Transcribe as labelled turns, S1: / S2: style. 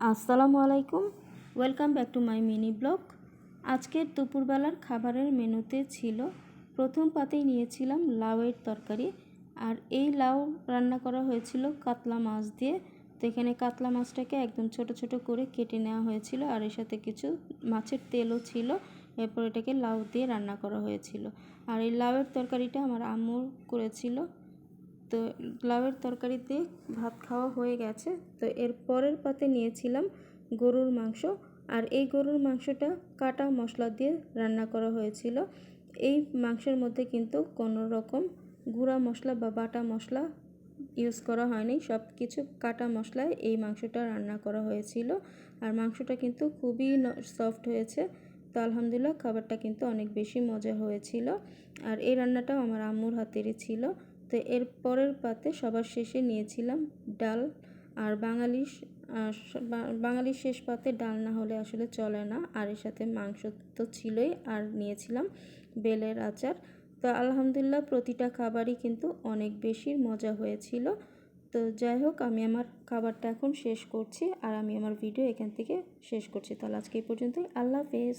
S1: আসসালামু আলাইকুম। Welcome back to my mini blog আজকের দুপুরবেলার খাবারের মেনুতে ছিল, প্রথম পাতেই নিয়েছিলাম লাউয়ের তরকারি, আর এই লাউ রান্না করা হয়েছিল কাতলা মাছ দিয়ে। তো এখানে কাতলা মাছটাকে একদম ছোট ছোট করে কেটে নেওয়া হয়েছিল, আর এর সাথে কিছু মাছের তেলও ছিল। এরপর এটাকে লাউ দিয়ে রান্না করা হয়েছিল। আর এই লাউয়ের তরকারিটা আমার আম্মু করেছিল। তো লাউয়ের তরকারিতে ভাত খাওয়া হয়ে গেছে। তো এর পরের পাতে নিয়েছিলাম গরুর মাংস। আর এই গরুর মাংসটা কাটা মশলা দিয়ে রান্না করা হয়েছিল। এই মাংসের মধ্যে কিন্তু কোনো রকম গুঁড়া মশলা বা বাটা মশলা ইউজ করা হয়নি। সব কিছু কাটা মশলায় এই মাংসটা রান্না করা হয়েছিল। আর মাংসটা কিন্তু খুবই সফট হয়েছে। তো আলহামদুলিল্লাহ খাবারটা কিন্তু অনেক বেশি মজা হয়েছিল। আর এই রান্নাটাও আমার আম্মুর হাতেরই ছিল। তো এর পরের পাতে সবার শেষে নিয়েছিলাম ডাল। আর বাঙালি বাঙালির শেষ পাতে ডাল না হলে আসলে চলে না। আর এর সাথে মাংস তো ছিলই। আর নিয়েছিলাম বেলের আচার। তো আলহামদুলিল্লাহ প্রতিটা খাবারই কিন্তু অনেক বেশি মজা হয়েছিল। তো যাই হোক, আমি আমার খাবারটা এখন শেষ করছি। আর আমি আমার ভিডিও এখান থেকে শেষ করছি। তাহলে আজকে এই পর্যন্তই। আল্লাহ হাফেজ।